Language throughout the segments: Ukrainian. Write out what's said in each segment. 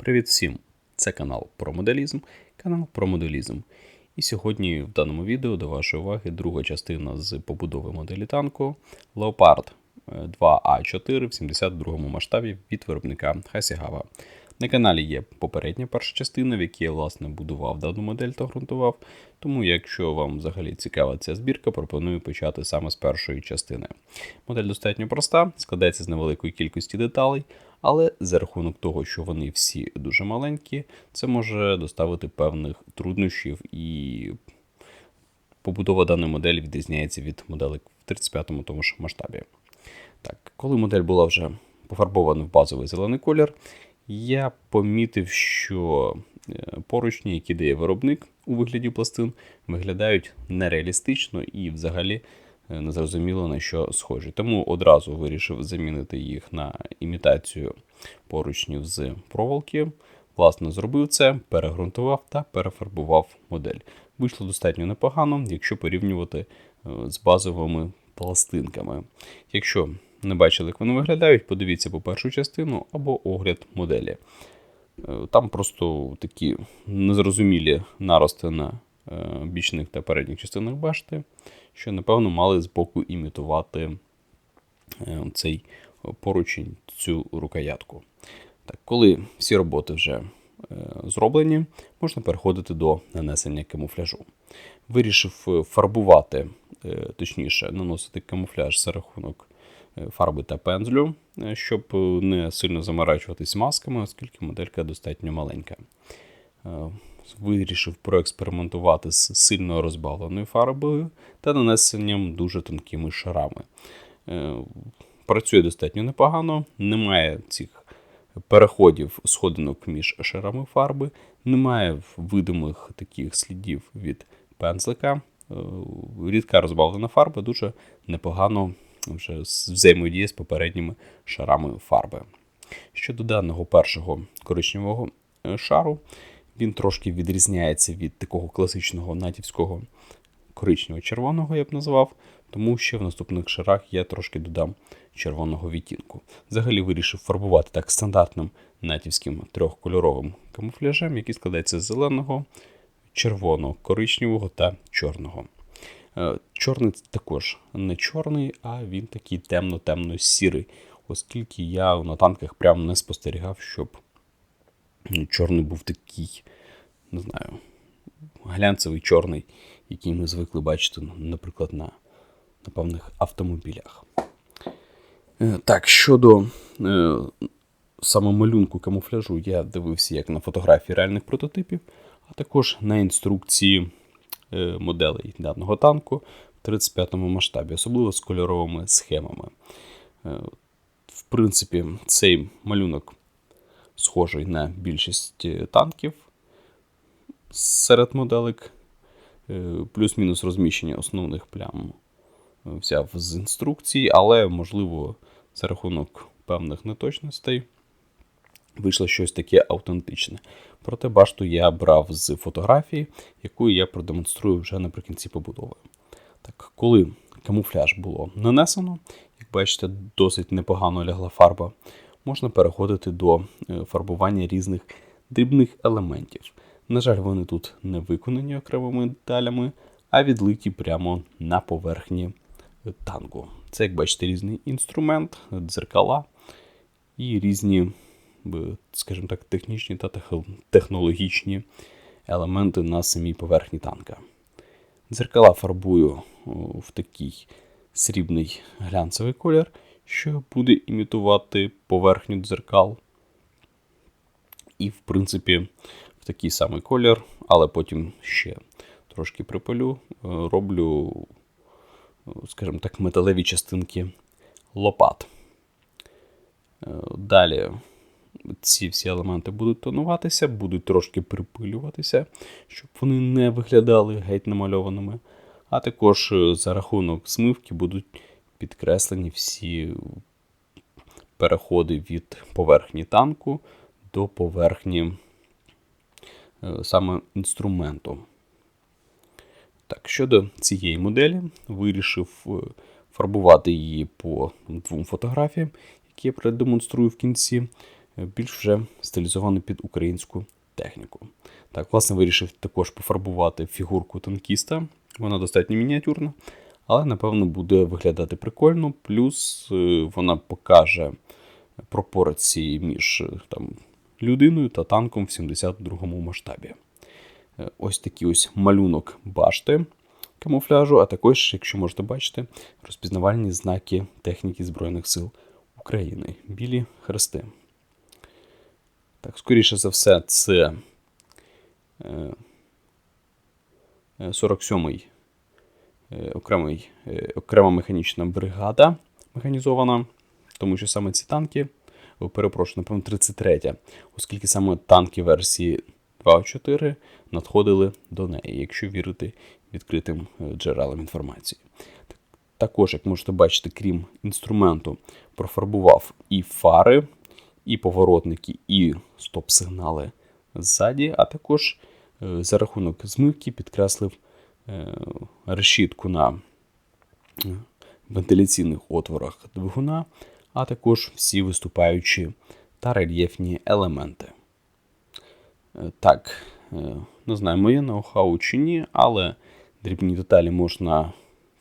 Привіт всім! Це канал про моделізм, канал про моделізм. І сьогодні в даному відео до вашої уваги друга частина з побудови моделі танку Leopard 2А4 в 72 масштабі від виробника Hashigawa. На каналі є попередня перша частина, в якій я власне будував дану модель та ґрунтував. Тому, якщо вам взагалі цікава ця збірка, пропоную почати саме з першої частини. Модель достатньо проста, складається з невеликої кількості деталей, але за рахунок того, що вони всі дуже маленькі, це може доставити певних труднощів і побудова даної моделі відрізняється від моделей в 35-му тому ж масштабі. Так, Коли модель була вже пофарбована в базовий зелений колір, я помітив, що е, поручні, які дає виробник у вигляді пластин, виглядають нереалістично і взагалі незрозуміло на що схожі. Тому одразу вирішив замінити їх на імітацію поручнів з проволоки. Власне, зробив це, перегрунтував та перефарбував модель. Вийшло достатньо непогано, якщо порівнювати е, з базовими пластинками. Якщо не бачили, як вони виглядають, подивіться по першу частину або огляд моделі. Е, там просто такі незрозумілі нарости на е, бічних та передніх частинах башти, що, напевно, мали з боку імітувати е, цей поручень, цю рукоятку. Так, Коли всі роботи вже зроблені, можна переходити до нанесення камуфляжу. Вирішив фарбувати, точніше, наносити камуфляж за рахунок Е, фарби та пензлю, е, щоб е, не сильно заморачуватись масками, оскільки моделька достатньо маленька. Вирішив проекспериментувати з сильно розбавленою фарбою та нанесенням дуже тонкими шарами. Працює достатньо непогано, немає цих переходів сходинок між шарами фарби, немає видимих таких слідів від пензлика. Рідка розбавлена фарба дуже непогано вже взаємодіє з попередніми шарами фарби. Щодо даного першого коричневого е, шару, він трошки відрізняється від такого класичного натівського коричнево-червоного, я б назвав, тому що в наступних шарах я трошки додам червоного відтінку. Взагалі вирішив фарбувати так стандартним натівським трьохкольоровим камуфляжем, який складається з зеленого, червоного, коричневого та чорного. Е, чорний також не чорний, а він такий темно-темно-сірий, оскільки я на танках прям не спостерігав, щоб чорний був такий, не знаю, глянцевий чорний, який ми звикли бачити, наприклад, на, на певних автомобілях. Е, так, щодо е, саме малюнку камуфляжу, я дивився як на фотографії реальних прототипів, а також на інструкції Е, моделей даного танку в 35-му масштабі, особливо з кольоровими схемами. Е, в принципі, цей малюнок схожий на більшість е, танків серед моделек, плюс-мінус розміщення основних плям взяв з інструкції, але, можливо, за рахунок певних неточностей вийшло щось таке автентичне. Проте башту я брав з фотографії, яку я продемонструю вже наприкінці побудови. Так, Коли камуфляж було нанесено, як бачите, досить непогано лягла фарба, можна переходити до е, фарбування різних дрібних елементів. На жаль, вони тут не виконані окремими деталями, а відлиті прямо на поверхні танку. Це, як бачите, різний інструмент, дзеркала і різні скажімо так, технічні та технологічні елементи на самій поверхні танка. Дзеркала фарбую в такий срібний глянцевий колір, що буде імітувати поверхню дзеркал. І, в принципі, в такий самий колір, але потім ще трошки припалю, е, роблю, скажімо так, металеві частинки лопат. Е, далі ці всі елементи будуть тонуватися, будуть трошки припилюватися, щоб вони не виглядали геть намальованими. А також е, за рахунок смивки будуть підкреслені всі переходи від поверхні танку до поверхні е, саме інструменту. Так, Щодо цієї моделі, вирішив е, фарбувати її по двом фотографіям, які я продемонструю в кінці. е, більш вже стилізований під українську техніку. Так, власне, вирішив також пофарбувати фігурку танкіста. Вона достатньо мініатюрна, але, напевно, буде виглядати прикольно. Плюс е, вона покаже пропорції між е, там, людиною та танком в 72-му масштабі. Е, Ось такий ось малюнок башти камуфляжу, а також, якщо можете бачити, розпізнавальні знаки техніки Збройних сил України. Білі хрести. Так, скоріше за все, це е, е, 47-й е, окремий, е, окрема механічна бригада механізована, тому що саме ці танки, перепрошую, напевно, 33, оскільки саме танки версії 2.4 надходили до неї, якщо вірити відкритим е, джерелам інформації. Також, як можете бачити, крім інструменту, профарбував і фари, і поворотники, і стоп-сигнали ззаді, а також е, за рахунок змивки підкреслив е, решітку на е, вентиляційних отворах двигуна, а також всі виступаючі та рельєфні елементи. Е, Так, е, не знаю, моє ноу-хау чи ні, але дрібні деталі можна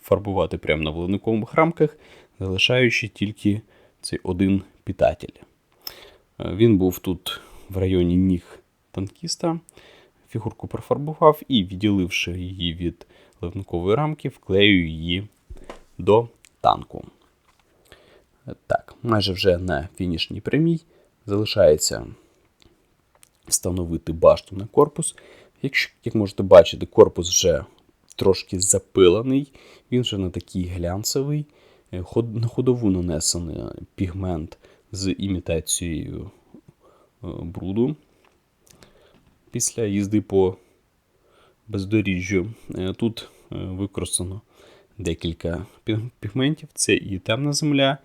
фарбувати прямо на вливникових рамках, залишаючи тільки цей один питатель. Е, Він був тут в районі ніг танкіста. Фігурку профарбував і, відділивши її від ливникової рамки, вклею її до танку. Так, майже вже на фінішній прямій залишається встановити башту на корпус. Якщо, як можете бачити, корпус вже трошки запилений, він вже не такий глянцевий. Е, На ходову нанесений пігмент з імітацією е, бруду після їзди по бездоріжжю. Е, Тут е, використано декілька пігментів: це і темна земля,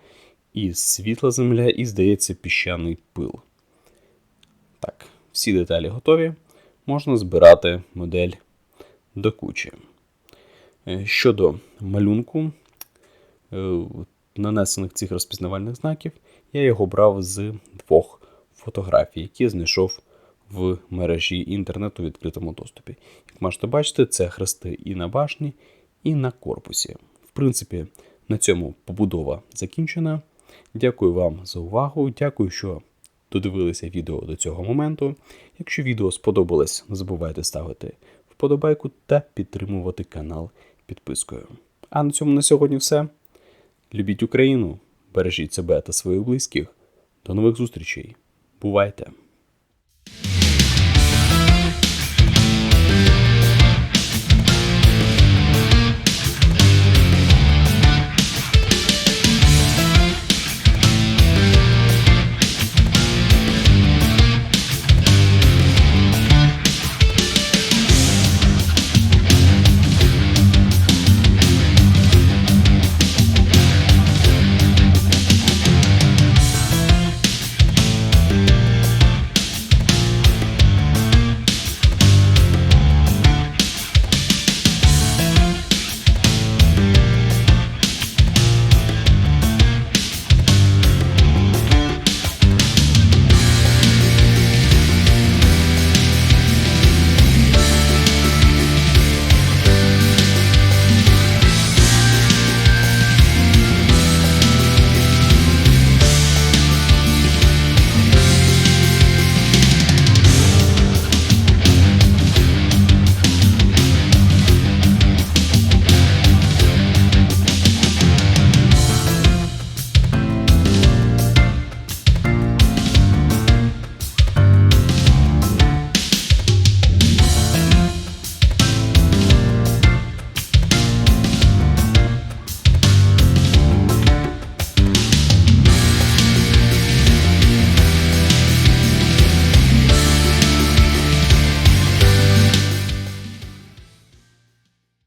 і світла земля, і, здається, піщаний пил. Так, всі деталі готові. Можна збирати модель до кучі. Е, Щодо малюнку нанесених цих розпізнавальних знаків, я його брав з двох фотографій, які знайшов в мережі інтернету у відкритому доступі. Як можете бачити, це хрести і на башні, і на корпусі. В принципі, на цьому побудова закінчена. Дякую вам за увагу. Дякую, що додивилися відео до цього моменту. Якщо відео сподобалось, не забувайте ставити вподобайку та підтримувати канал підпискою. А на цьому на сьогодні все. Любіть Україну, бережіть себе та своїх близьких. До нових зустрічей. Бувайте!